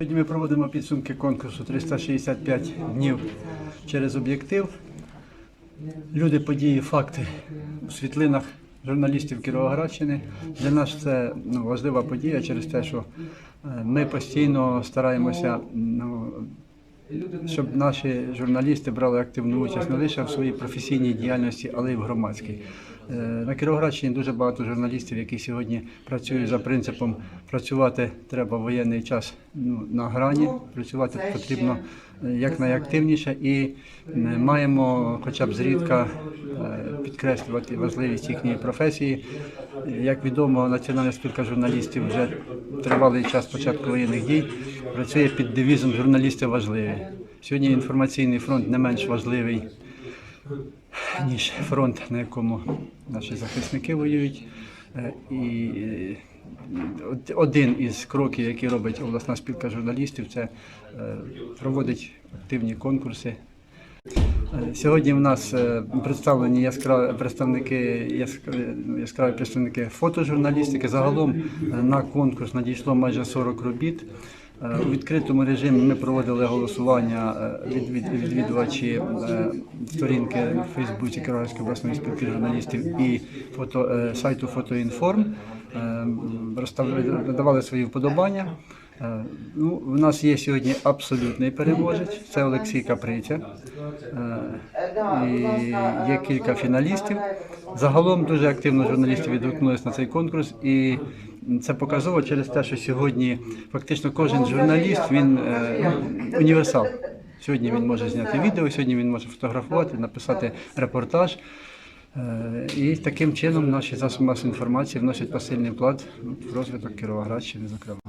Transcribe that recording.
Сьогодні ми проводимо підсумки конкурсу 365 днів через об'єктив. Люди, події, факти у світлинах журналістів Кіровоградщини. Для нас це ну, важлива подія через те, що е, ми постійно стараємося, ну, щоб наші журналісти брали активну участь не лише в своїй професійній діяльності, але й в громадській. Е, На Кіровоградщині дуже багато журналістів, які сьогодні працюють за принципом працювати треба в воєнний час ну, на грані, працювати потрібно е, якнайактивніше і е, маємо хоча б зрідка е, підкреслювати важливість їхньої професії. Як відомо, Національна спілка журналістів вже тривалий час початку воєнних дій працює під девізом журналісти важливі. Сьогодні інформаційний фронт не менш важливий ніж фронт, на якому наші захисники воюють. Е, І е, один із кроків, які робить обласна спілка журналістів, це е, проводить активні конкурси. Сьогодні в нас представлені яскраві представники яскраві, представники фотожурналістики. Загалом на конкурс надійшло майже 40 робіт. Е, У відкритому режимі ми проводили голосування е, відвідувачі е, сторінки в Фейсбуці Кіровоградської обласної спілки журналістів і фото, сайту Фотоінформ. Надавали свої вподобання. Ну, у нас є сьогодні абсолютний переможець, це Олексій Каприця. І є кілька фіналістів. Загалом дуже активно журналісти відгукнулися на цей конкурс, і це показово через те, що сьогодні фактично кожен журналіст він е, універсал. Сьогодні він може зняти відео, сьогодні він може фотографувати, написати репортаж. Е, І таким чином наші засоби масової інформації вносять посильний вклад в розвиток Кіровоградщини, зокрема.